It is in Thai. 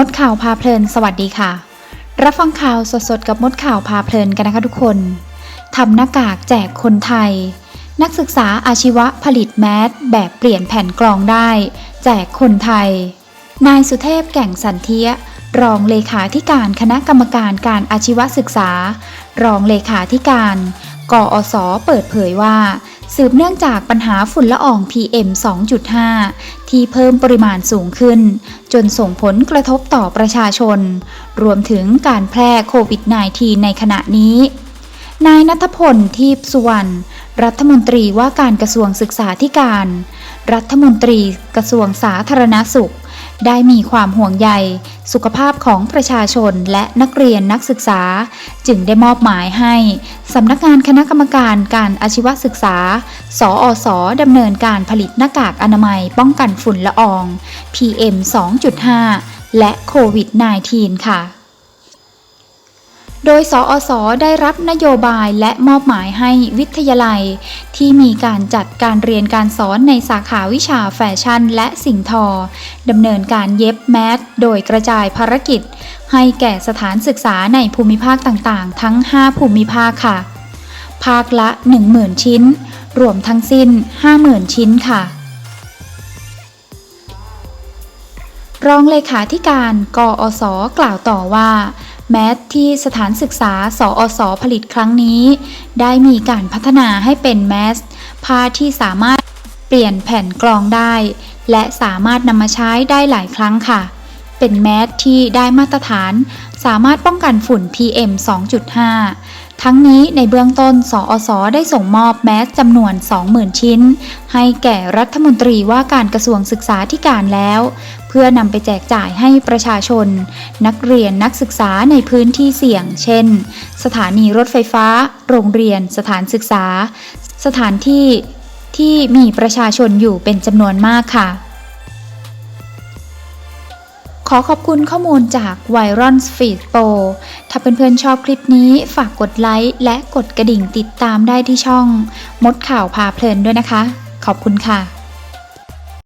มดข่าวพาเพลิน สวัสดีค่ะ รับฟังข่าวสดๆกับมดข่าวพาเพลินกันนะคะทุกคนทำหน้ากากแจกคนไทย นักศึกษาอาชีวะผลิตแมสแบบเปลี่ยนแผ่นกรองได้ แจกคนไทย นายสุเทพแก่งสันเทียรองเลขาธิการคณะกรรมการการอาชีวศึกษา รองเลขาธิการ กอสเปิดเผยว่า สืบเนื่องจากปัญหาฝุ่นละออง PM 2.5 ที่เพิ่มปริมาณสูงขึ้น จนส่งผลกระทบต่อประชาชน รวมถึงการแพร่โควิด -19 ในขณะนี้ นายนัทพลทีพสุวรรณรัฐมนตรีว่าการกระทรวงศึกษาธิการ รัฐมนตรีกระทรวงสาธารณสุข ได้มีความห่วงใย สุขภาพของประชาชนและนักเรียนนักศึกษา จึงได้มอบหมายให้สำนักงานคณะกรรมการการอาชีวศึกษา สอสดำเนินการผลิตหน้ากากอนามัยป้องกันฝุ่นละออง PM 2.5 และโควิด -19 ค่ะ โดยสอสอได้รับนโยบายและมอบหมายให้วิทยาลัย ที่มีการจัดการเรียนการสอนในสาขาวิชาแฟชั่นและสิ่งทอดำเนินการเย็บแมสโดยกระจายภารกิจ ให้แก่สถานศึกษาในภูมิภาคต่างๆ ทั้ง 5 ภูมิภาคค่ะ ภาคละ 10,000 ชิ้น รวมทั้งสิ้น 50,000 ชิ้นค่ะรองเลขาธิการ กอส กล่าวต่อว่า แม้ที่สถานศึกษาสอสอผลิตครั้งนี้ ได้มีการพัฒนาให้เป็นแมสผ้าที่สามารถเปลี่ยนแผ่นกรองได้ และสามารถนำมาใช้ได้หลายครั้งค่ะ เป็นแมสที่ได้มาตรฐาน สามารถป้องกันฝุ่น PM 2.5 ทั้งนี้ในเบื้องต้น สอสได้ส่งมอบแมสจำนวน 20,000 ชิ้น ให้แก่รัฐมนตรีว่าการกระทรวงศึกษาธิการแล้ว เพื่อนำไปแจกจ่ายให้ประชาชน นักเรียนนักศึกษาในพื้นที่เสี่ยง เช่น สถานีรถไฟฟ้า โรงเรียน สถานศึกษา สถานที่ที่มีประชาชนอยู่เป็นจำนวนมากค่ะ ขอขอบคุณข้อมูลจาก v i r o n Feed Pro ถ้าเพื่อนๆชอบคลิปนี้ฝากกดไลค์และกดกระดิ่งติดตามได้ที่ช่อง มดข่าวพาเพลินด้วยนะคะ ขอบคุณค่ะ